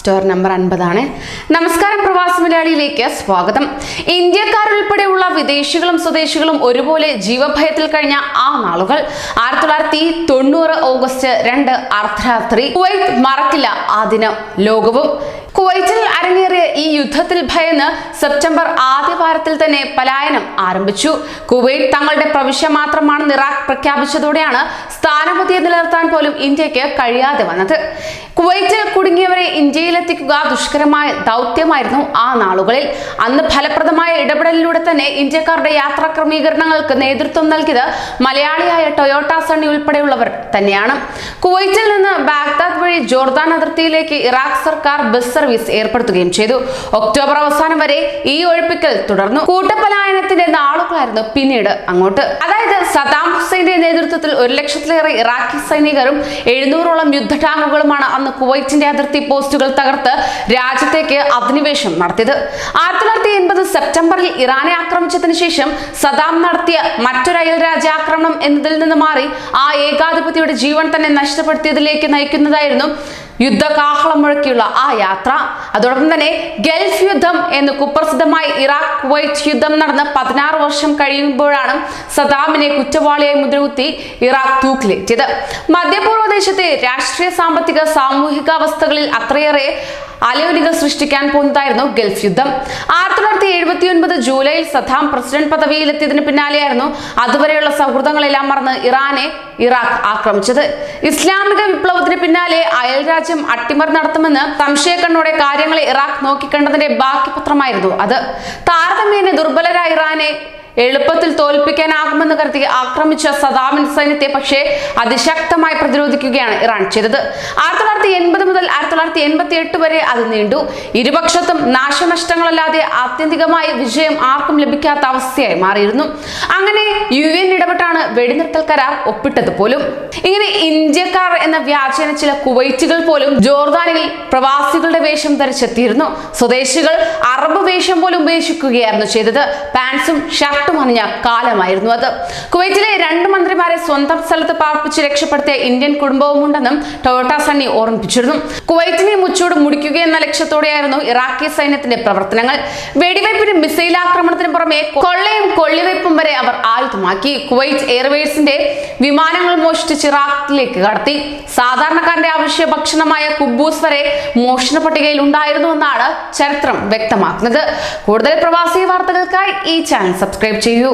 Store number അൻപതാണ്. നമസ്കാരം പ്രവാസി മലയാളിയിലേക്ക് സ്വാഗതം. ഇന്ത്യക്കാരുൾപ്പെടെയുള്ള വിദേശികളും സ്വദേശികളും ഒരുപോലെ ജീവഭയത്തിൽ കഴിഞ്ഞ ആ നാളുകൾ ആയിരത്തി തൊള്ളായിരത്തി തൊണ്ണൂറ് ഓഗസ്റ്റ് രണ്ട് അർദ്ധരാത്രി കുവൈത്ത് മറക്കില്ല ആ ദിനം ലോകവും. കുവൈറ്റിൽ അരങ്ങേറിയ ഈ യുദ്ധത്തിൽ ഭയന്ന് സെപ്റ്റംബർ ആദ്യ വാരത്തിൽ തന്നെ പലായനം ആരംഭിച്ചു. കുവൈറ്റ് തങ്ങളുടെ പ്രവിശ്യ മാത്രമാണെന്ന് ഇറാഖ് പ്രഖ്യാപിച്ചതോടെയാണ് സ്ഥാനപതിയെ നിലനിർത്താൻ പോലും ഇന്ത്യയ്ക്ക് കഴിയാതെ വന്നത്. കുവൈറ്റിൽ കുടുങ്ങിയവരെ ഇന്ത്യയിലെത്തിക്കുക ദുഷ്കരമായ ദൗത്യമായിരുന്നു ആ നാളുകളിൽ. അന്ന് ഫലപ്രദമായ ഇടപെടലിലൂടെ തന്നെ ഇന്ത്യക്കാരുടെ യാത്രാ ക്രമീകരണങ്ങൾക്ക് നേതൃത്വം നൽകിയത് മലയാളിയായ ടൊയോട്ട സണ്ണി ഉൾപ്പെടെയുള്ളവർ തന്നെയാണ്. കുവൈറ്റിൽ നിന്ന് ബാഗ്ദാദ് വഴി ജോർദാൻ അതിർത്തിയിലേക്ക് ഇറാഖ് സർക്കാർ ബസ് സർവീസ് ഏർപ്പെടുത്തുകയും ചെയ്തു. ഒക്ടോബർ അവസാനം വരെ ഈ ഒഴിപ്പിക്കൽ തുടർന്നു. കൂട്ടപ്പലായനത്തിന്റെ നാളുകളായിരുന്നു പിന്നീട് അങ്ങോട്ട്. അതായത് സദാം ഹുസൈന്റെ നേതൃത്വത്തിൽ ഒരു ലക്ഷത്തിലേറെ ഇറാഖി സൈനികരും എഴുന്നൂറോളം യുദ്ധ ടാങ്കുകളുമാണ് അന്ന് കുവൈറ്റിന്റെ അതിർത്തി പോസ്റ്റുകൾ തകർത്ത് രാജ്യത്തേക്ക് അധിനിവേശം നടത്തിയത്. ആയിരത്തി തൊള്ളായിരത്തി എൺപത് സെപ്റ്റംബറിൽ ഇറാനെ ആക്രമിച്ചതിന് ശേഷം സദാം നടത്തിയ മറ്റൊരു അയൽരാജ്യ ആക്രമണം എന്നതിൽ നിന്ന് മാറി ആ ഏകാധിപതിയുടെ ജീവൻ തന്നെ നഷ്ടപ്പെടുത്തിയതിലേക്ക് നയിക്കുന്നതായിരുന്നു യുദ്ധകാഹളം മുഴക്കിയുള്ള ആ യാത്ര. അതോടൊപ്പം തന്നെ ഗൾഫ് യുദ്ധം എന്ന് കുപ്രസിദ്ധമായ ഇറാഖ് കുവൈറ്റ് യുദ്ധം നടന്ന് പതിനാറ് വർഷം കഴിയുമ്പോഴാണ് സദാമിനെ കുറ്റവാളിയായി മുദ്രകുത്തി ഇറാഖ് തൂക്കിലേറ്റിയത്. മധ്യപൂർവ ദേശത്തെ രാഷ്ട്രീയ സാമ്പത്തിക സാമൂഹിക അവസ്ഥകളിൽ അത്രയേറെ അലയൊലികൾ സൃഷ്ടിക്കാൻ പോകുന്നതായിരുന്നു ഗൾഫ് യുദ്ധം. ആയിരത്തി തൊള്ളായിരത്തി എഴുപത്തി ഒൻപത് ജൂലൈയിൽ സദ്ദാം പ്രസിഡന്റ് പദവിയിലെത്തിയതിന് പിന്നാലെയായിരുന്നു അതുവരെയുള്ള സൗഹൃദങ്ങളെല്ലാം മറന്ന് ഇറാനെ ഇറാഖ് ആക്രമിച്ചത്. ഇസ്ലാമിക വിപ്ലവത്തിന് പിന്നാലെ അയൽ രാജ്യം അട്ടിമറി നടത്തുമെന്ന് സംശയക്കണ്ണോടെ കാര്യങ്ങളെ ഇറാഖ് നോക്കിക്കണ്ടതിന്റെ ബാക്കി പത്രമായിരുന്നു അത്. താരതമ്യേന ദുർബലരായ ഇറാനെ എളുപ്പത്തിൽ തോൽപ്പിക്കാനാകുമെന്ന് കരുതി ആക്രമിച്ച സദാമിൻ സൈന്യത്തെ പക്ഷേ അതിശക്തമായി പ്രതിരോധിക്കുകയാണ് ഇറാൻ ചെയ്തത്. ആയിരത്തി തൊള്ളായിരത്തി എൺപത് മുതൽ ആയിരത്തി തൊള്ളായിരത്തി എൺപത്തി എട്ട് വരെ അത് നീണ്ടു. ഇരുപക്ഷത്തും നാശനഷ്ടങ്ങളല്ലാതെ ആത്യന്തികമായ വിജയം ആർക്കും ലഭിക്കാത്ത അവസ്ഥയായി മാറിയിരുന്നു. അങ്ങനെ യു എൻ വെടിനിർത്തൽ കരാർ ഒപ്പിട്ടത് പോലും ഇങ്ങനെ ഇന്ത്യക്കാർ എന്ന വ്യാജേന ചില കുവൈറ്റുകൾ പോലും ജോർദാനിൽ പ്രവാസികളുടെ വേഷം ധരിച്ചെത്തിയിരുന്നു. സ്വദേശികൾ അറബ് വേഷം പോലും ഉപേക്ഷിക്കുകയായിരുന്നു ചെയ്തത്. പാൻസും ഷർട്ടും അണിഞ്ഞ കാലമായിരുന്നു അത്. കുവൈറ്റിലെ രണ്ട് മന്ത്രിമാരെ സ്വന്തം സ്ഥലത്ത് പാർപ്പിച്ച് രക്ഷപ്പെടുത്തിയ ഇന്ത്യൻ കുടുംബവുമുണ്ടെന്നും ടൊയോട്ട സണ്ണി ഓർമ്മിപ്പിച്ചിരുന്നു. കുവൈറ്റിനെ മുച്ചോട് മുടിക്കുകയെന്ന ലക്ഷ്യത്തോടെയായിരുന്നു ഇറാഖി സൈന്യത്തിന്റെ പ്രവർത്തനങ്ങൾ. വെടിവയ്പ്പിനും മിസൈൽ ആക്രമണത്തിനും പുറമെ കൊള്ളയും കൊള്ളിവയ്പും വരെ അവർ ആയുധമാക്കി. കുവൈറ്റ് എയർവേസിന്റെ വിമാനങ്ങൾ മോഷ്ടിച്ച് ഇറാഖിലേക്ക് കടത്തി. സാധാരണക്കാരന്റെ ആവശ്യ ഭക്ഷണമായ കുബൂസ് വരെ മോഷണ പട്ടികയിൽ ഉണ്ടായിരുന്നുവെന്നാണ് ചരിത്രം വ്യക്തമാക്കുന്നത്. കൂടുതൽ പ്രവാസി വാർത്തകൾക്കായി ഈ ചാനൽ സബ്സ്ക്രൈബ് ചെയ്യൂ.